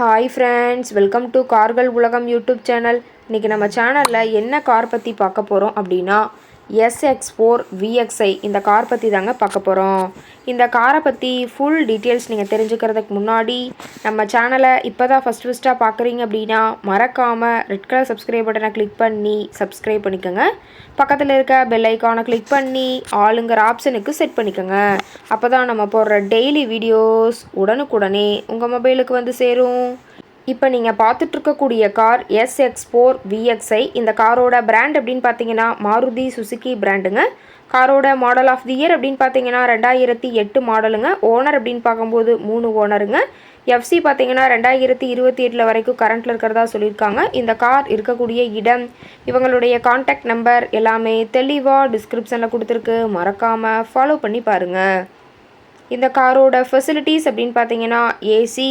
Hi friends welcome to கார்கள் உலகம் YouTube channel இன்றைக்கி நம்ம சேனலில் என்ன கார் பற்றி பார்க்க போகிறோம் அப்படின்னா எஸ்எக்ஸ் ஃபோர் விஎக்ஸ்ஐ இந்த கார் பற்றி தாங்க பார்க்க போகிறோம் இந்த காரை பற்றி ஃபுல் டீட்டெயில்ஸ் நீங்கள் தெரிஞ்சுக்கிறதுக்கு முன்னாடி நம்ம சேனலை இப்போ தான் ஃபஸ்ட் ஃபஸ்ட்டாக பார்க்குறீங்க அப்படின்னா மறக்காமல் ரெட் கலர் சப்ஸ்கிரைப் பட்டனை கிளிக் பண்ணி சப்ஸ்கிரைப் பண்ணிக்கோங்க. பக்கத்தில் இருக்க பெல் ஐக்கானை கிளிக் பண்ணி ஆளுங்கிற ஆப்ஷனுக்கு செட் பண்ணிக்கோங்க. அப்போ தான் நம்ம போடுற டெய்லி வீடியோஸ் உடனுக்குடனே உங்கள் மொபைலுக்கு வந்து சேரும். இப்போ நீங்கள் பார்த்துட்ருக்கக்கூடிய கார் எஸ்எக்ஸ் ஃபோர் விஎக்ஸ்ஐ இந்த காரோட பிராண்ட் அப்படின்னு பார்த்தீங்கன்னா மாருதி சுசுகி பிராண்டுங்க காரோட மாடல் ஆஃப் தி இயர் அப்படின்னு பார்த்தீங்கன்னா ரெண்டாயிரத்தி எட்டு மாடலுங்க ஓனர் அப்படின்னு பார்க்கும்போது மூணு ஓனருங்க எஃப்சி பார்த்தீங்கன்னா ரெண்டாயிரத்தி இருபத்தி எட்டில் வரைக்கும் கரண்ட்டில் இருக்கிறதா சொல்லியிருக்காங்க. இந்த கார் இருக்கக்கூடிய இடம் இவங்களுடைய காண்டாக்ட் நம்பர் எல்லாமே தெளிவாக டிஸ்கிரிப்ஷனில் கொடுத்துருக்கு. மறக்காமல் ஃபாலோ பண்ணி பாருங்கள் இந்த காரோட ஃபெசிலிட்டிஸ் அப்படின்னு பார்த்தீங்கன்னா AC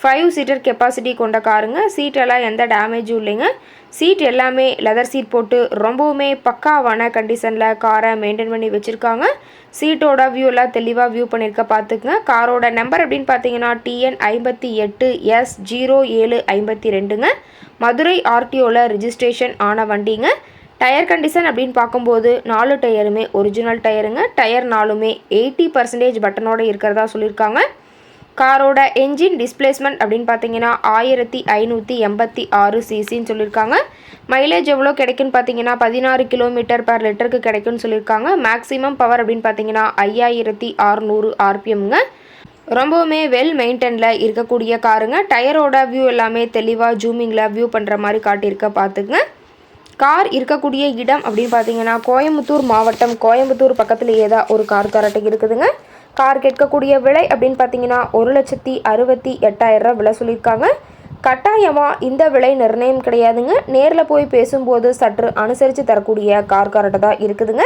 ஃபைவ் சீட்டர் கெப்பாசிட்டி கொண்ட காருங்க. சீட்டெல்லாம் எந்த டேமேஜும் இல்லைங்க. சீட் எல்லாமே லெதர் சீட் போட்டு ரொம்பவுமே பக்காவான கண்டிஷனில் காரை மெயின்டைன் பண்ணி வச்சுருக்காங்க. சீட்டோட வியூ எல்லாம் தெளிவாக வியூ பண்ணியிருக்க பார்த்துக்குங்க. காரோட நம்பர் அப்படின்னு பார்த்தீங்கன்னா டிஎன் ஐம்பத்தி எட்டு எஸ் ஜீரோ ஏழு ஐம்பத்தி ரெண்டுங்க. மதுரை ஆர்டிஓவில் ரிஜிஸ்ட்ரேஷன் ஆன வண்டிங்க. டயர் கண்டிஷன் அப்படின்னு பார்க்கும்போது நாலு டயருமே ஒரிஜினல் டயருங்க டயர் நாலுமே எயிட்டி பர்சன்டேஜ் பட்டனோடு இருக்கிறதா சொல்லியிருக்காங்க. காரோட என்ஜின் டிஸ்பிளேஸ்மெண்ட் அப்படின்னு பார்த்தீங்கன்னா ஆயிரத்தி ஐநூற்றி எண்பத்தி ஆறு சிசின்னு சொல்லியிருக்காங்க. மைலேஜ் எவ்வளோ கிடைக்குன்னு பார்த்தீங்கன்னா பதினாறு கிலோமீட்டர் பர் லிட்டருக்கு கிடைக்குன்னு சொல்லியிருக்காங்க. மேக்ஸிமம் பவர் அப்படின்னு பார்த்தீங்கன்னா ஐயாயிரத்தி அறுநூறு ஆர்பிஎம்ங்க. ரொம்பவுமே வெல் மெயின்டெனில் இருக்கக்கூடிய காருங்க. டயரோட வியூ எல்லாமே தெளிவாக ஜூமிங்கில் வியூ பண்ணுற மாதிரி காட்டியிருக்க பார்த்துக்குங்க. கார் இருக்கக்கூடிய இடம் அப்படின்னு பார்த்தீங்கன்னா கோயம்புத்தூர் மாவட்டம். கோயம்புத்தூர் பக்கத்துலேயே தான் ஒரு கார் கரெக்டாக இருக்குதுங்க. கார் கேட்கக்கூடிய விலை அப்படின்னு பார்த்தீங்கன்னா ஒரு லட்சத்தி அறுபத்தி எட்டாயிரம் விலை சொல்லியிருக்காங்க. கட்டாயமாக இந்த விலை நிர்ணயம் கிடையாதுங்க. நேரில் போய் பேசும்போது சற்று அனுசரித்து தரக்கூடிய கார் கரெக்டாக தான் இருக்குதுங்க.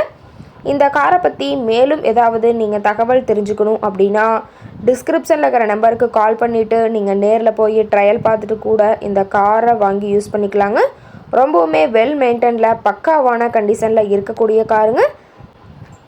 இந்த காரை பற்றி மேலும் ஏதாவது நீங்கள் தகவல் தெரிஞ்சுக்கணும் அப்படின்னா டிஸ்கிரிப்ஷனில் இருக்கிற நம்பருக்கு கால் பண்ணிவிட்டு நீங்கள் நேரில் போய் ட்ரையல் பார்த்துட்டு கூட இந்த காரை வாங்கி யூஸ் பண்ணிக்கலாங்க. ரொம்பவுமே வெல் மெயின்டெனில் பக்காவான கண்டிஷனில் இருக்கக்கூடிய காருங்க.